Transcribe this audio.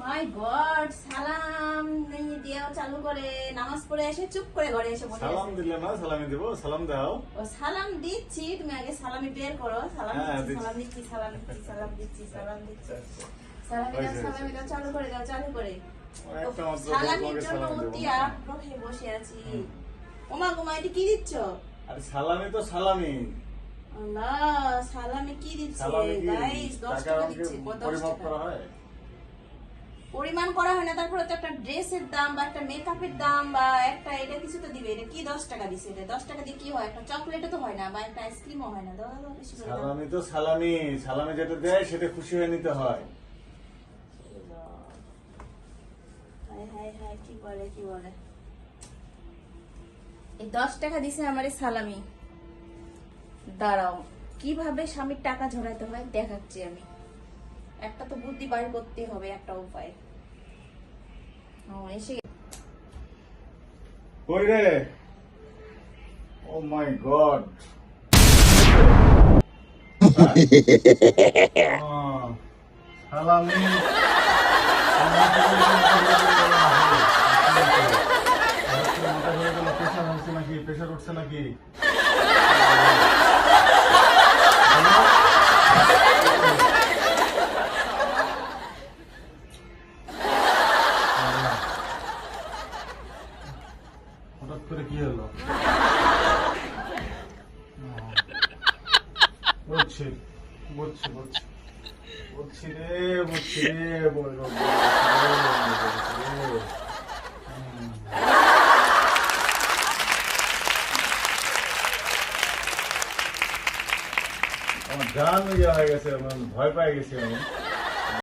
মাই god সালাম নেই দিয়েও চালু করে নামাজ পড়ে এসে চুপ করে ঘরে এসে বসে সালাম দিলে না সালামি দিব সালাম দাও। ও সালাম দিচ্ছি তুমি আগে সালামি বের করো। সালাম হ্যাঁ। সালাম দিচ্ছি। সালাম দিচ্ছি সালাম দিচ্ছি সালাম দিচ্ছি। সালামি দাও হয়েছে, সালামি দাও চালু করে দাও চালু করে। সালামির জন্য। আগ্রহে বসে আছি। ওমা গোমা এটা কি দিচ্ছ? আরে সালামি তো সালামি। আল্লাহ সালামি কি দিচ্ছে? গাইস 10 টাকা টাকা দিচ্ছে কত পরিমাপ করা হয়? পরিমাণ করা হয় না তারপরে তো একটা ড্রেসের দাম বা একটা মেকআপের দাম বা একটা এটা কিছু তো দিবে এটা কি দশ টাকা দিছে এটা? দশ টাকা দিয়ে কি হয়? একটা চকলেটও তো হয় না বা একটা আইসক্রিমও হয় না। সালামি তো সালামি সালামি যেটা দেয় সেটা খুশি হয়ে নিতে হয়। কি বলে কি বলে? এই দশ টাকা দিছে আমার সালামি। দাঁড়াও কীভাবে স্বামীর টাকা ঝরাইতে হয়? দেখাচ্ছি আমি। একটা তো বুদ্ধি বার করতে হবে একটা উপায়। এসে কই রে ও মাই গড সালামি প্রেশার উঠছে নাকি হঠাৎ করে কি হলো বুঝছি বুঝছি বুঝছি বুঝছি রে বুঝছি রে আমার ইয়ে হয়ে গেছে ভয় পেয়ে গেছি আমি